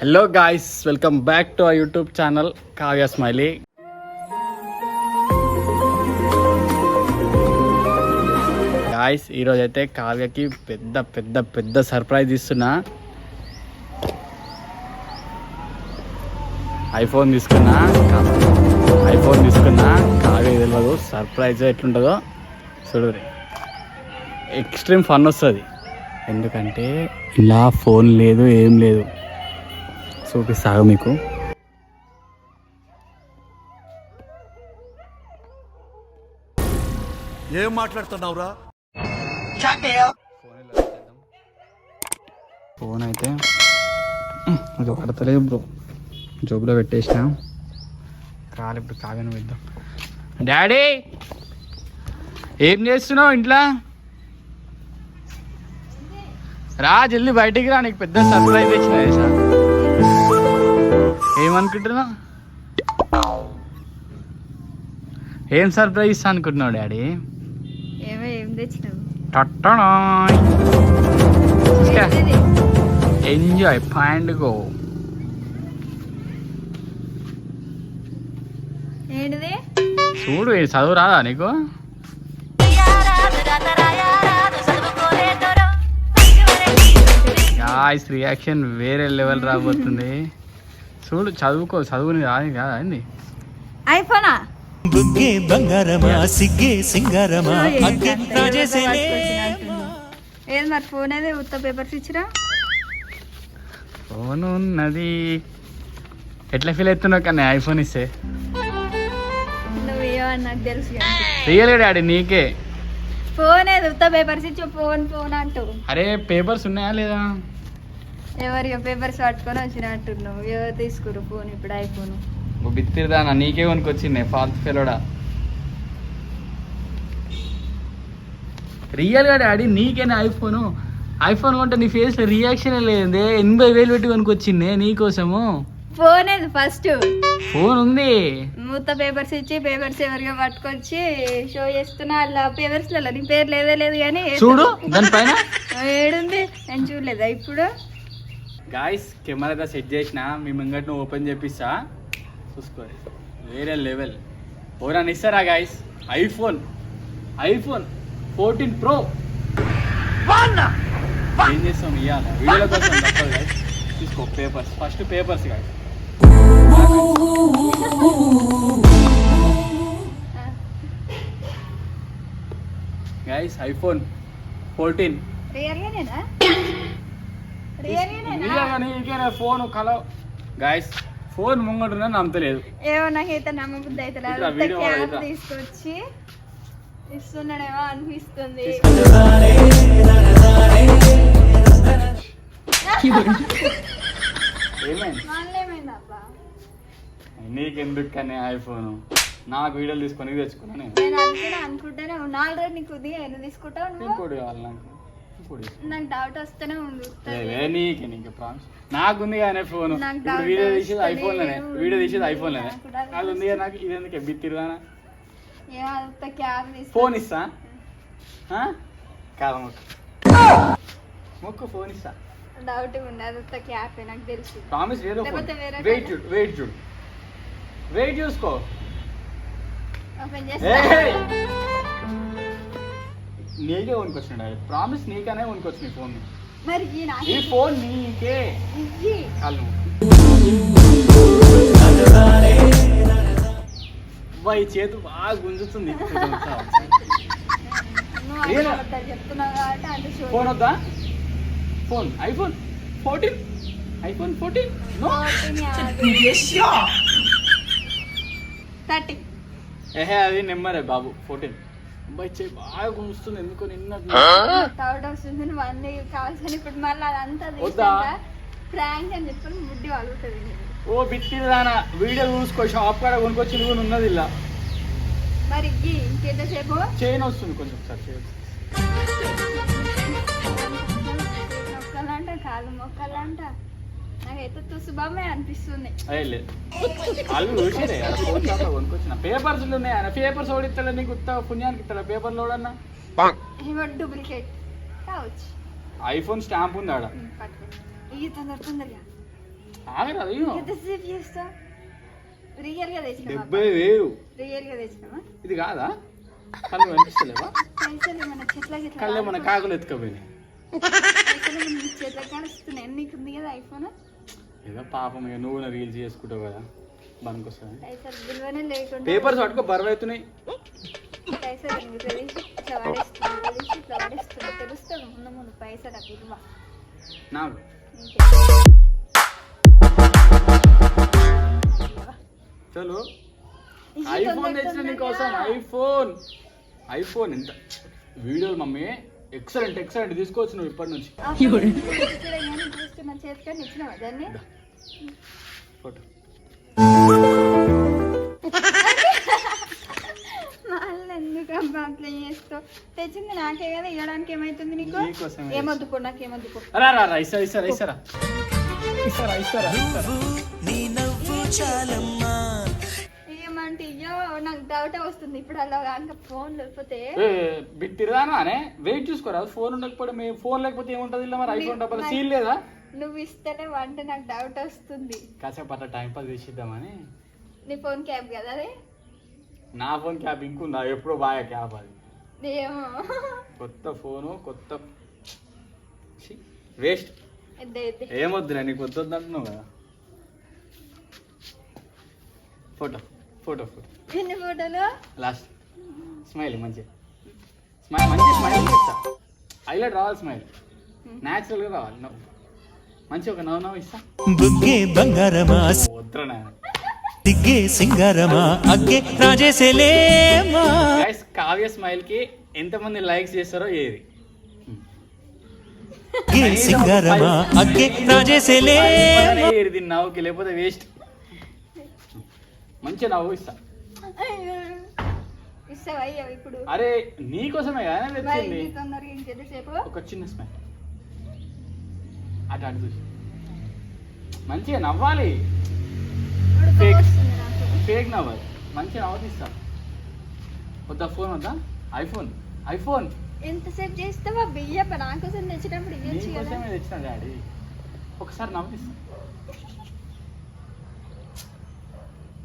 Hello guys welcome back to our YouTube channel Kavya smiley guys ఈరోజు అయితే కావ్యకి పెద్ద పెద్ద పెద్ద సర్ప్రైజ్ ఇస్తున్నా. ఐఫోన్ తీసుకున్నా. ఐఫోన్ తీసుకున్నా. కావ్య తెలియదు సర్ప్రైజ్ ఎట్లుంటుందో చూడు ఎక్స్ట్రీమ్ ఫన్ వస్తుంది. ఎందుకంటే ఇలా ఫోన్ లేదు ఏం లేదు. చూపిస్తాగా మీకు? ఏం మాట్లాడుతున్నావురా? ఫోన్ అయితే అది పడతలేదు బ్రో. జోబులో పెట్టేసిన. కాలు ఇప్పుడు కావ్యను వేద్దాం డాడీ! ఏం చేస్తున్నావు ఇంట్లో? రా జల్ది బయటికి రా నీకు పెద్ద సర్ప్రైజ్ ఇచ్చిన సార్ ఏమనుకుంటున్నావు ఏం సర్ప్రైజ్ ఇస్తా అనుకుంటున్నావు డాడీ? Enjoy find go. చూడు చదువు రాదా నీకు? రియాక్షన్ వేరే లెవెల్ రాబోతుంది. చూడు చదువుకో చదువుని రాదు కాదా అండి ఐఫోనా బుగ్గే బంగారమా సిగ్గే సింగారమా అగ్గే రాజేసేనే ఏది మరి ఫోన్ ఏది? ఉత్త పేపర్స్ ఇచ్చిరా? ఫోన్ ఉన్నది. ఎట్లా ఫీల్ అవుతున్నావు కానీ ఐఫోన్ ఇస్తే? నాకు తెలుసు రియల్ డాడీ నీకే. ఫోన్ ఏది? ఉత్త పేపర్స్ ఇచ్చి ఫోన్ ఫోన్ అంటూ. అరే పేపర్స్ ఉన్నాయా లేదా? ఎవరి పేపర్స్ పట్టుకొని వచ్చినట్టున్నావు. ఎవరు తీసుకురు ఫోన్? ఇప్పుడు ఐఫోన్. బిత్తిరిదానా నీకే కొనుకొచ్చింది ఫాల్త్ ఫెలోడా? రియల్గా డాడీ నీకేనా ఐఫోను? ఐఫోన్ కొంటే నీ ఫేస్లో రియాక్షన్ లేదే. ఎనభై వేలు పెట్టి కొనుకొచ్చింది నీకోసము. ఫోన్ ఏది ఫస్ట్? ఫోన్ ఉంది. ఉత్త పేపర్స్ ఇచ్చి పేపర్స్ ఎవరిగా పట్టుకొచ్చి షో చేస్తున్నా. అలా పేపర్స్లలో నీ పేరు లేదే లేదు కానీ చూడు దానిపైన. ఏడుంది. నేను చూడలేదా ఇప్పుడు? గాయస్ కెమెరా సెట్ చేసిన మీ ముంగట్ను ఓపెన్ చేపిస్తా. చూసుకోండి వేరే లెవెల్ ఓరాన్ ఇస్తారా guys iPhone iPhone fourteen pro ఏం చేస్తాం ఇవ్వాలి వీడియోల కోసం తప్పదు guys. తీసుకో papers first papers guys guys iPhone fourteen phone కల గాయస్ ఫోన్ ముంగటున్నా నమ్మతలేదు. ఏమో నాకైతే నమ్మబుద్ధి అయితే లేదు వీడియో ఇట్లా. తీసుకొచ్చి ఇస్తున్నాడేమో అనిపిస్తుంది. నీకెందుకు కానీ ఐఫోన్? నాకు వీడియోలు తీసుకొని తెచ్చుకున్నా నేను. అనుకుంటూనే ఆల్రెడీ నీకు తీసుకుంటావు ఇంకోటి కావాలి నాకు. నాకు డౌట్ వస్తూనే ఉంది నీకే నీకు ప్రాన్స్ నాకుంది కానీ ఫోన్. ఇప్పుడు వీడియో తీసేది ఐఫోన్లోనే. వీడియో తీసేది ఐఫోన్లోనే. అది ఉంది కదా నాకు ఇది ఎందుకు? బిత్తిరుగానా ఏమో అంత క్యాప్ తీసుకు. ఫోన్ ఇస్తా? కాదు మొక్కు. మొక్కు ఫోన్ ఇస్తా. డౌట్ ఉత్త క్యాప్ నాకు తెలుసు. Promise wait? చూడు వెయిట్ చూడు. వెయిట్ చూసుకో. ఓపెన్! చేస్తా. నీకే కొనుకొచ్చినాడు ప్రామిస్ నీకనే కొనుకొచ్చిన ఫోన్ మరి ఈ ఫోన్ నీకే. కాళ్ళు ఈ చేతు బాగా గుంజుతుంది. ఫోన్ వద్దా? Phone iPhone fourteen iPhone fourteen no. Thirty. ఏహే అది నెమ్మరే బాబు ఫోర్టీన్. అబ్బాయి బాగా గుంజుతుంది ఎందుకో నిన్న థర్డ్ వస్తుంది. అన్ని కావాల్సిన ఇప్పుడు మళ్ళీ అదంతా వద్దా? ఫ్రాంక్ అని చెప్పి ముడ్డి వాగుతుంది ఓ బిత్తిదానా వీడియో చూసుకో షాప్ కాడ కొనుక్కొచ్చి నువ్వు ఉన్నది ఇలా. మరి ఇంకెంతసేపు చైన్ వస్తుంది కొంచెం సార్ చైన్ మొక్కలంట కాళ్ళు మొక్కలంట. నాకైతే అనిపిస్తుంది వాళ్ళు చూసిరే కొనుక్కొచ్చిన పేపర్స్ ఉన్నాయి ఆయన పేపర్స్ ఓడిస్తాడు నీకు ఉత్త పుణ్యానికి ఇస్తాడు పేపర్లు ఓడన్నా డూప్లికేట్ కావచ్చు ఐఫోన్ స్టాంప్ ఉంది ఆడ తొందర తొందరగా ఎంతసేపు చేస్తా రియల్గా తెచ్చినావా డెబ్బై వేలు రియల్గా తెచ్చినావా ఇది కాదా కళ్ళు కనిపిస్తలేవా పైసలు ఏమన్నా చెట్ల గిట్ల కళ్ళు మన కాకులు ఎత్తుకపోయినాయి పైసలు నీ చేతిలో కానిస్తున్నాయి నీకు ఉంది కదా ఐఫోన్ ఏదో పాపం ఇక నువ్వు నా రీల్స్ చేసుకుంటావు కదా విలువనే లేకుండా పేపర్స్ పట్టుకో బరువు అవుతున్నాయి. నాకు చలో ఐఫోన్ తెచ్చిన నీకోసం ఐఫోన్. ఐఫోన్ ఎంత? వీడియోలు మమ్మీ ఎక్సలెంట్ ఎక్సలెంట్ తీసుకోవచ్చు నువ్వు ఇప్పటి నుంచి. ఫోటో. మళ్ళీ ఎందుకు అబ్బా అట్లా చేస్తావు? తెచ్చింది నాకే కదా ఇవ్వడానికి ఏమైతుంది నీకు? ఏమొద్దుకో నాకు ఏమొద్దుకో రా రా రా ఇస్తారా ఇస్తారా ఇస్తారా ఇస్తారా ఇస్తారా ఇస్తారా నీ నవ్వు చాలమ్మా ఏమంటే అయ్యో నాకు డౌట్ వస్తుంది. ఇప్పుడు అలా కాక ఫోన్ లేకపోతే బిట్టిరానా అనే. వెయిట్ చూసుకోరా ఫోన్ ఉండకపోతే ఫోన్ లేకపోతే ఏముంటది? ఇలా మరి ఐఫోన్ డబ్బా సీల్ లేదా? నువ్వు ఇస్తేనే అంటే నాకు డౌట్ వస్తుంది. కాసేపు అట్లా టైం పాస్ చేసిద్దామని. నీ ఫోన్ క్యాబ్ కదా అది నా ఫోన్ క్యాప్ ఇంకుందా? ఎప్పుడో బాగా క్యాప్ అది. ఏమో. కొత్త ఫోను కొత్త వేస్ట్ ఏమొద్దురా నీకు వద్దు అంటున్నావు కదా. ఫోటో ఫోటో ఫోటో ఎన్ని ఫోటోలు లాస్ట్ స్మైల్ మంచి స్మైల్ మంచి స్మైల్ హైలైట్ రావాలి స్మైల్ న్యాచురల్గా రావాలి నవ్వు. మంచి ఒక నవ్వు నవ్వు ఇస్తా. బుగ్గే బంగారమా? వద్దురా సిగ్గే సింగారమా? అగ్గే రాజేసేలేమా గైస్ కావ్య స్మైల్కి ఎంతమంది లైక్స్ చేస్తారో ఏది? గే సింగారమా? అగ్గే రాజేసేలేమా ఏది దీని నవ్వుకి లేకపోతే వేస్ట్ మంచి నవ్వు ఇస్తా. ఇస్తావా ఇప్పుడు? అరే నీకోసమే కదా మరి తెచ్చింది. నీ తొందరగా ఇంకెంతసేపు? ఒక చిన్న స్మైల్ అటు అటు చూసి. మంచిగా నవ్వాలి. నాకు. ఫేక్ నవ్వాలి. మంచిగా నవ్వు తీస్తా వద్దా ఫోన్ వద్దా? ఐఫోన్. ఐఫోన్. ఎంతసేపు చేస్తావా? బియ్యప్ప నా కోసం తెచ్చినప్పుడు ఇవ్వచ్చు కదా. నీకోసమే తెచ్చిన డాడీ. ఒకసారి నవ్వు తీస్తా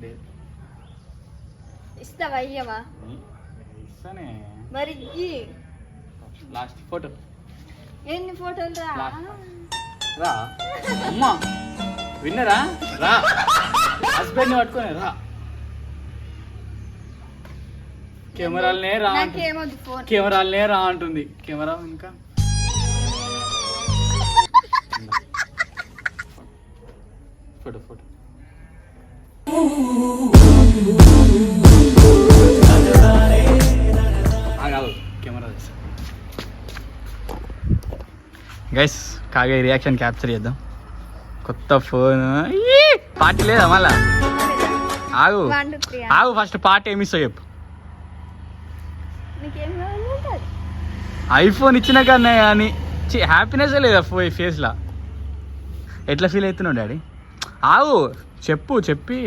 లేదు. ఇస్తావా? అయ్యవా ఇస్తానే. మరి. Last photo. ఎన్ని ఫోటోలు రా? రా. అమ్మా విన్నరా? రా. హస్బెండ్ పట్టుకొని రా. కెమెరాలనే రా అంటుంది. నాకేమొద్దు ఫోన్. కెమెరాలనే రా అంటుంది. కెమెరా ఇంకా? Photo photo. కెమెరా గైస్ కాగా రియాక్షన్ క్యాప్చర్ చేద్దాం. కొత్త ఫోన్ పార్టీ లేదా మళ్ళా? ఆగు. ఆగు ఫస్ట్ పార్టీ ఏమి ఇస్తావు చెప్పు. ఐఫోన్ ఇచ్చిన కన్నా కానీ హ్యాపీనెస్ లేదా ఫో ఫేస్లో ఎట్లా ఫీల్ అవుతున్నావు డాడీ? ఆగు. చెప్పు చెప్పి.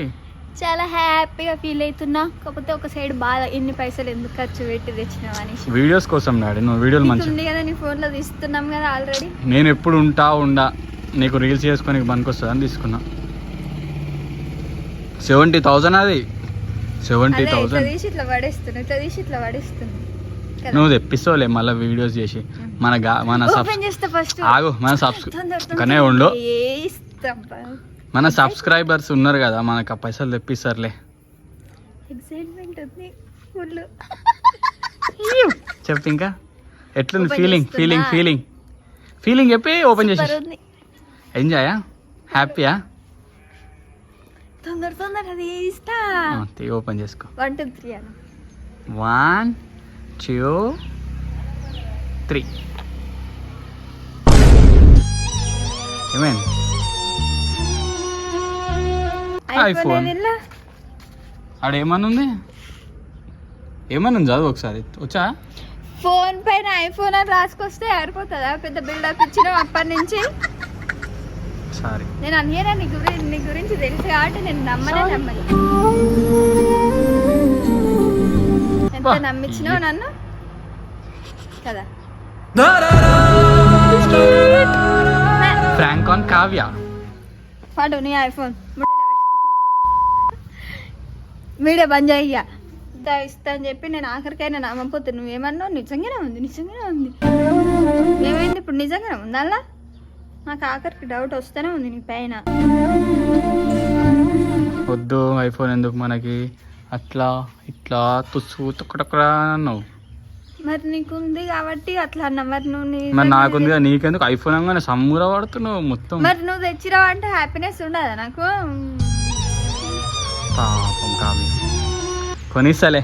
చాలా హ్యాపీగా ఫీల్ అవుతున్నా. కాకపోతే ఒక సైడ్ బాధ ఇన్ని పైసలు ఎందుకు ఖర్చు పెట్టి తెచ్చినావు అనేసి. వీడియోస్ కోసం డాడీ నువ్వు వీడియోలు మంచి ఉంది కదా నీ ఫోన్లో తీస్తున్నాం కదా ఆల్రెడీ నేను ఎప్పుడు ఉంటా ఉండా. నీకు రీల్స్ చేసుకొని పనికొస్తుంది అని తీసుకున్నా. సెవెంటీ థౌజండ్ అది. సెవెంటీ థౌజండ్ తీసి ఇట్లా పడేస్తున్నా ఇట్లా తీసి ఇట్లా పడేస్తున్నా. నువ్వు తెప్పిస్తావులే మళ్ళీ వీడియోస్ చేసి. మన మన ఆగు మన సబ్స్ తొందర కనే ఉండు. మన సబ్స్క్రైబర్స్ ఉన్నారు కదా మనకు ఆ పైసలు తెప్పిస్తారులే. ఎక్సైట్మెంట్ ఉంది ఫుల్ చెప్పు ఇంకా. ఎట్లుంది ఫీలింగ్. ఫీలింగ్ ఫీలింగ్ ఫీలింగ్ చెప్పి ఓపెన్ చేసి ఎంజాయా హ్యాపీయా తొందర తొందర అది ఓపెన్ చేసుకో. One two three one two three ఏమైంది ఐఫోన్ iPhone. ఏదిలా ఆడ ఏమన్నా చదువు ఒకసారి. వచ్చా? ఫోన్ పైన ఐఫోన్ అని రాసుకొస్తే ఆరిపోతుందా పెద్ద బిల్డప్ ఇచ్చిన అప్పటి నుంచి. సారీ. నేను అన్నేనా నీ గురించి నీ గురించి తెలుసు కాబట్టి నేను నమ్మనే. నమ్మను. ఎంత బా. నమ్మించినావు నన్ను? కదా. ఫ్రాంక్ ఆన్ కావ్య పాటు నీ ఐఫోన్ వీడియో బంద్ చేయ ఇస్తా ఇస్తా అని చెప్పి నేను ఆఖరికైనా నమ్మకపోతే నువ్వేమన్నావు? నిజంగానే ఉంది నిజంగానే ఉంది. ఏమైంది ఇప్పుడు? నిజంగానే ఉంది అలా నాకు ఆఖరికి డౌట్ వస్తూనే ఉంది నీ పైన. వద్దు ఐఫోన్ ఎందుకు మనకి? అట్లా ఇట్లా తుస్సు తొక్కటొక్కడా అన్నావు. మరి నీకు ఉంది కాబట్టి అట్లా అన్నా మరి నువ్వు నీ మరి నాకుంది కదా, నీకెందుకు? ఐఫోన్ అనగానే సమ్మురా పడుతున్నావు మొత్తం. మరి నువ్వు తెచ్చిరావు అంటే హ్యాపీనెస్ ఉండదా నాకు? పాపం కావి కొనిస్తలే.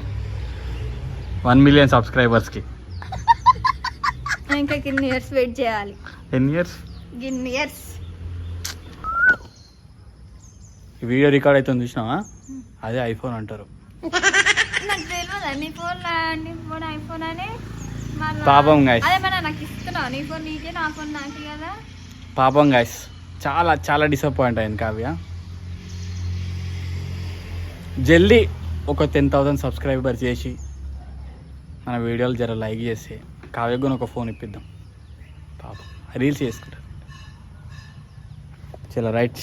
వన్ మిలియన్ సబ్స్క్రైబర్స్కి ఇంకా గిన్ని ఇయర్స్ వెయిట్ చేయాలి. ఎన్ని ఇయర్స్ గిన్ని ఇయర్స్ ఈ వీడియో రికార్డ్ అవుతుంది చూసినావా? అదే ఐఫోన్ అంటారు. నాకు తెలియదా నీ ఫోన్ నీ ఫోన్ ఐఫోన్ అని? పాపం guys. అదే మన నాకు ఇస్తున్నావు నీ ఫోన్ నీకే నా ఫోన్ నాకే కదా? పాపం గాయస్ చాలా చాలా డిసప్పాయింట్ అయింది కావ్య. జల్దీ ఒక టెన్ థౌజండ్ సబ్స్క్రైబర్ చేసి మన వీడియోలు జర లైక్ చేసి కావ్య ఒక ఫోన్ ఇప్పిద్దాం. పాపం. రీల్స్ చేసుకుంటారు చాలా రైట్